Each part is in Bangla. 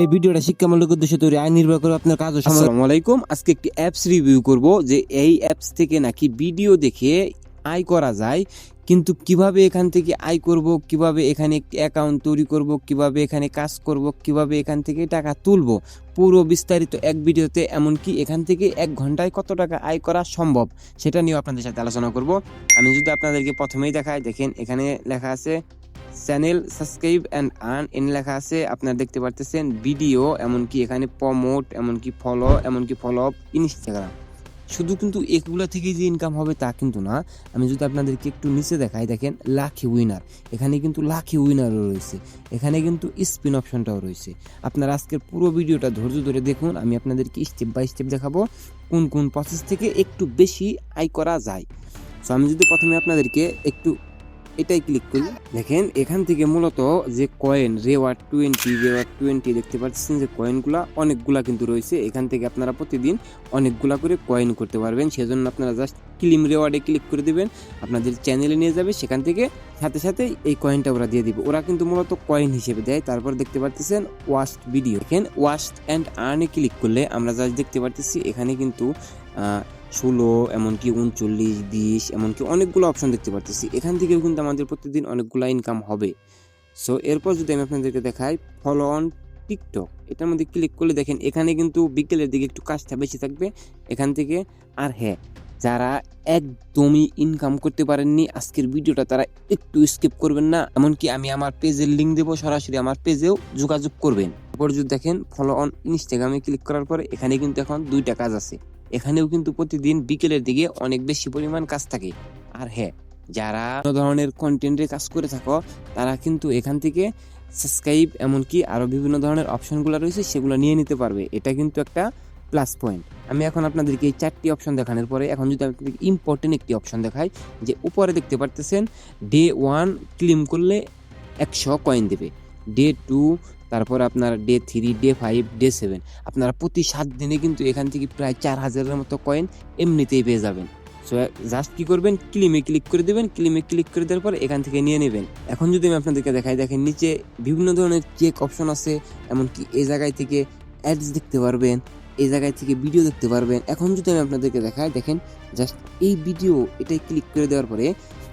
এই ভিডিওটা শিক্ষামূলক উদ্দেশ্যে তৈরি। আইন নির্ভর করে আপনার কাজ আসসালামু আলাইকুম। আজকে একটি অ্যাপস রিভিউ করব যে এই অ্যাপস থেকে নাকি ভিডিও দেখে আয় করা যায়। কিন্তু কীভাবে এখান থেকে আয় করব, কীভাবে এখানে একটি অ্যাকাউন্ট তৈরি করব, কীভাবে এখানে কাজ করব, কীভাবে এখান থেকে টাকা তুলব, পুরো বিস্তারিত এক ভিডিওতে, এমনকি এখান থেকে এক ঘন্টায় কত টাকা আয় করা সম্ভব, সেটা নিয়েও আপনাদের সাথে আলোচনা করব। আমি যদি আপনাদেরকে প্রথমেই দেখাই, দেখেন এখানে লেখা আছে চ্যানেল সাবস্ক্রাইব অ্যান্ড আর্ন এন লেখা আছে, আপনারা দেখতে পারতেছেন ভিডিও, এমনকি এখানে প্রমোট এমনকি ফলো এমনকি ফলো আপ ইনস্টাগ্রাম শুধু কিন্তু এগুলো থেকে যে ইনকাম হবে তা কিন্তু না। আমি যদি আপনাদেরকে একটু নিচে দেখাই, দেখেন লাখি উইনার এখানে কিন্তু লাখি উইনারও রয়েছে। এখানে কিন্তু স্পিন অপশনটাও রয়েছে। আপনারা আজকের পুরো ভিডিওটা ধৈর্য ধরে দেখুন, আমি আপনাদেরকে স্টেপ বাই স্টেপ দেখাবো কোন কোন প্রসেস থেকে একটু বেশি আয় করা যায়। সো আমি যদি প্রথমে আপনাদেরকে একটু এটাই ক্লিক করি। দেখেন, এখান থেকে মূলত যে coin reward twenty reward twenty দেখতে পাচ্ছেন যে কয়েনগুলা অনেকগুলা কিন্তু রয়েছে। এখান থেকে আপনারা প্রতিদিন অনেকগুলা করে কয়েন করতে পারবেন। সেজন্য আপনারা জাস্ট ক্লিম রেওয়ার্ডে ক্লিক করে দেবেন। আপনাদের চ্যানেলে নিয়ে যাবে, সেখান থেকে সাথে সাথে এই কয়েনটা ওরা দিয়ে দিবে। ওরা কিন্তু মূলত কয়েন হিসেবে দেয়। তারপর দেখতে পাচ্ছেন ওয়াস্ট ভিডিও দেখেন ওয়াস্ট অ্যান্ড আর্নে ক্লিক করলে আমরা জাস্ট দেখতে পারতেছি, এখানে কিন্তু ষোলো, এমনকি উনচল্লিশ, বিশ, এমনকি অনেকগুলো অপশন দেখতে পারতেছি। এখান থেকেও কিন্তু আমাদের প্রতিদিন অনেকগুলো ইনকাম হবে। সো এরপর যদি আমি আপনাদেরকে দেখাই ফলো অন টিকটক এটার মধ্যে ক্লিক করলে দেখেন, এখানে কিন্তু বিকেলের দিকে একটু কাজটা বেশি থাকবে। এখান থেকে, আর হ্যাঁ যারা একদমই ইনকাম করতে পারেননি, আজকের ভিডিওটা তারা একটু স্কিপ করবেন না। এমনকি আমি আমার পেজের লিঙ্ক দেবো, সরাসরি আমার পেজেও যোগাযোগ করবেন। তারপর যদি দেখেন ফলো অন ইনস্টাগ্রামে ক্লিক করার পরে, এখানে কিন্তু এখন দুইটা কাজ আছে। এখানেও কিন্তু প্রতিদিন বিকেলের দিকে অনেক বেশি পরিমাণ কাজ থাকে। আর হ্যাঁ যারা কোনো ধরনের কন্টেন্টের কাজ করে থাকো, তারা কিন্তু এখান থেকে সাবস্ক্রাইব এমনকি আরও বিভিন্ন ধরনের অপশনগুলো রয়েছে, সেগুলো নিয়ে নিতে পারবে। এটা কিন্তু একটা প্লাস পয়েন্ট আমি এখন আপনাদেরকে এই চারটি অপশন দেখানোর পরে এখন যদি আপনাদেরকে ইম্পর্টেন্ট একটি অপশন দেখাই, যে উপরে দেখতে পারতেছেন ডে ওয়ান ক্লিম করলে একশো কয়েন দেবে। ডে টু তারপর আপনার day three day five day seven আপনারা প্রতি সাত দিনে কিন্তু এখান থেকে প্রায় চার হাজারের মতো কয়েন এমনিতেই পেয়ে যাবেন। সো জাস্ট কী করবেন? ক্লিমে ক্লিক করে দেবেন। ক্লিমে ক্লিক করে দেওয়ার পর এখান থেকে নিয়ে নেবেন। এখন যদি আমি আপনাদেরকে দেখাই, দেখেন নিচে বিভিন্ন ধরনের চেক অপশন আছে। এমনকি এই জায়গায় থেকে অ্যাডস দেখতে পারবেন, এই জায়গায় থেকে ভিডিও দেখতে পারবেন। এখন যদি আমি আপনাদেরকে দেখাই, দেখেন জাস্ট এই ভিডিও এটাই ক্লিক করে দেওয়ার পরে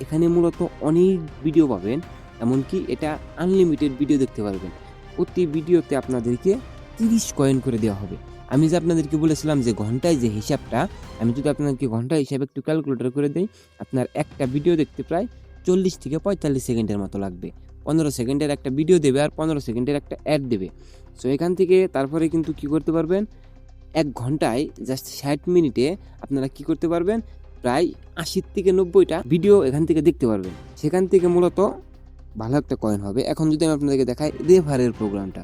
এখানে মূলত অনেক ভিডিও পাবেন। এমনকি এটা আনলিমিটেড ভিডিও দেখতে পারবেন। প্রতি ভিডিওতে আপনাদেরকে তিরিশ কয়েন করে দেওয়া হবে। আমি যে আপনাদেরকে বলেছিলাম যে ঘন্টায় যে হিসাবটা, আমি যদি আপনাদেরকে ঘণ্টা হিসাবে একটু ক্যালকুলেটর করে দিই, আপনার একটা ভিডিও দেখতে প্রায় চল্লিশ থেকে পঁয়তাল্লিশ সেকেন্ডের মতো লাগবে। পনেরো সেকেন্ডের একটা ভিডিও দেবে আর পনেরো সেকেন্ডের একটা অ্যাড দেবে। সো এখান থেকে তারপরে কিন্তু কি করতে পারবেন? এক ঘন্টায় জাস্ট ষাট মিনিটে আপনারা কি করতে পারবেন? প্রায় আশির থেকে নব্বইটা ভিডিও এখান থেকে দেখতে পারবেন। সেখান থেকে মূলত ভালো একটা কয়েন হবে। এখন যদি আমি আপনাদেরকে দেখাই রেফারের প্রোগ্রামটা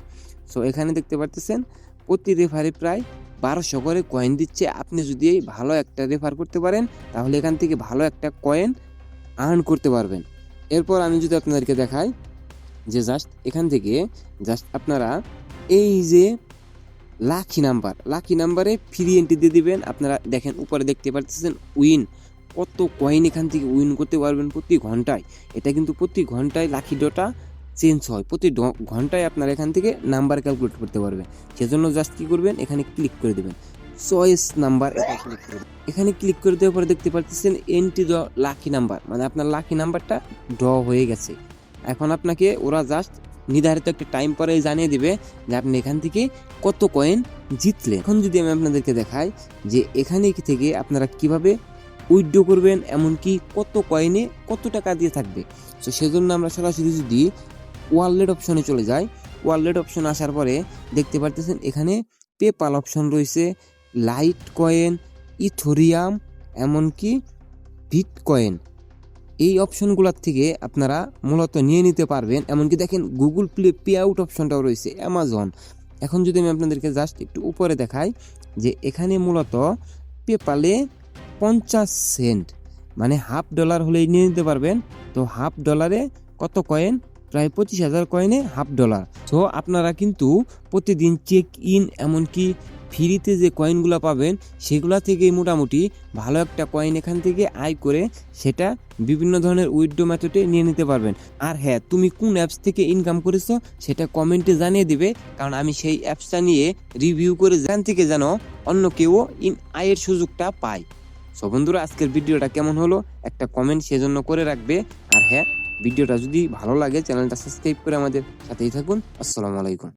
সো এখানে দেখতে পারতেছেন, প্রতি রেফারে প্রায় বারোশো করে কয়েন দিচ্ছে। আপনি যদি এই ভালো একটা রেফার করতে পারেন, তাহলে এখান থেকে ভালো একটা কয়েন আর্ন করতে পারবেন। এরপর আমি যদি আপনাদেরকে দেখাই, যে জাস্ট এখান থেকে জাস্ট আপনারা এই যে লাকি নাম্বার লাকি নাম্বারে ফ্রি এন্ট্রি দিয়ে দিবেন। আপনারা দেখেন, উপরে দেখতে পাচ্ছেন উইন কত কয়েন এখান থেকে উইন করতে পারবেন প্রতি ঘন্টায়। এটা কিন্তু প্রতি ঘন্টায় লাকি ডোটা চেঞ্জ হয়। প্রতি ঘন্টায় আপনারা এখান থেকে নাম্বার ক্যালকুলেট করতে পারবেন। সেজন্য জাস্ট কী করবেন? এখানে ক্লিক করে দেবেন। চয়েস নাম্বার ক্লিক করে এখানে ক্লিক করে দেওয়ার পরে দেখতে পাচ্ছেন এন্ট্রি ড লাকি নাম্বার মানে আপনার লাকি নাম্বারটা ড হয়ে গেছে। এখন আপনাকে ওরা জাস্ট নির্ধারিত একটা টাইম পরে জানিয়ে দিবে যে আপনি এখান থেকে কত কয়েন জিতলেন। এখন যদি আমি আপনাদেরকে দেখাই যে এখানে থেকে আপনারা কীভাবে উইথড্র করবেন, এমনকি কত কয়েনে কত টাকা দিয়ে থাকবে। তো সেজন্য আমরা সরাসরি যদি ওয়ালেট অপশনে চলে যাই ওয়ালেট অপশন আসার পরে দেখতে পারতেছেন এখানে পেপাল অপশন রয়েছে লাইট কয়েন ইথোরিয়াম এমনকি বিট কয়েন এই অপশনগুলোর থেকে আপনারা মূলত নিয়ে নিতে পারবেন, এমনকি দেখেন গুগল প্লে পে আউট অপশনটাও রয়েছে অ্যামাজন এখন যদি আমি আপনাদেরকে জাস্ট একটু উপরে দেখাই, যে এখানে মূলত পেপালে পঞ্চাশ সেন্ট। মানে হাফ ডলার হলেই নিয়ে নিতে পারবেন। তো হাফ ডলারে কত কয়েন? প্রায় পঁচিশ হাজার কয়েনে হাফ ডলার। তো আপনারা কিন্তু প্রতিদিন চেক ইন, এমনকি ফ্রিতে যে কয়েনগুলো পাবেন, সেগুলা থেকেই মোটামুটি ভালো একটা কয়েন এখান থেকে আয় করে সেটা বিভিন্ন ধরনের উইড্রো মেথডে নিয়ে নিতে পারবেন। আর হ্যাঁ তুমি কোন অ্যাপস থেকে ইনকাম করেছ সেটা কমেন্টে জানিয়ে দিবে, কারণ আমি সেই অ্যাপসটা নিয়ে রিভিউ করে যেখান থেকে যেন অন্য কেউ ইন আয়ের সুযোগটা পায়। সো বন্ধুরা, আজকের ভিডিওটা কেমন হলো? একটা কমেন্ট সেজন্য করে রাখবে। আর হ্যাঁ ভিডিওটা যদি ভালো লাগে, চ্যানেলটা সাবস্ক্রাইব করে আমাদের সাথেই থাকুন। আসসালামু আলাইকুম।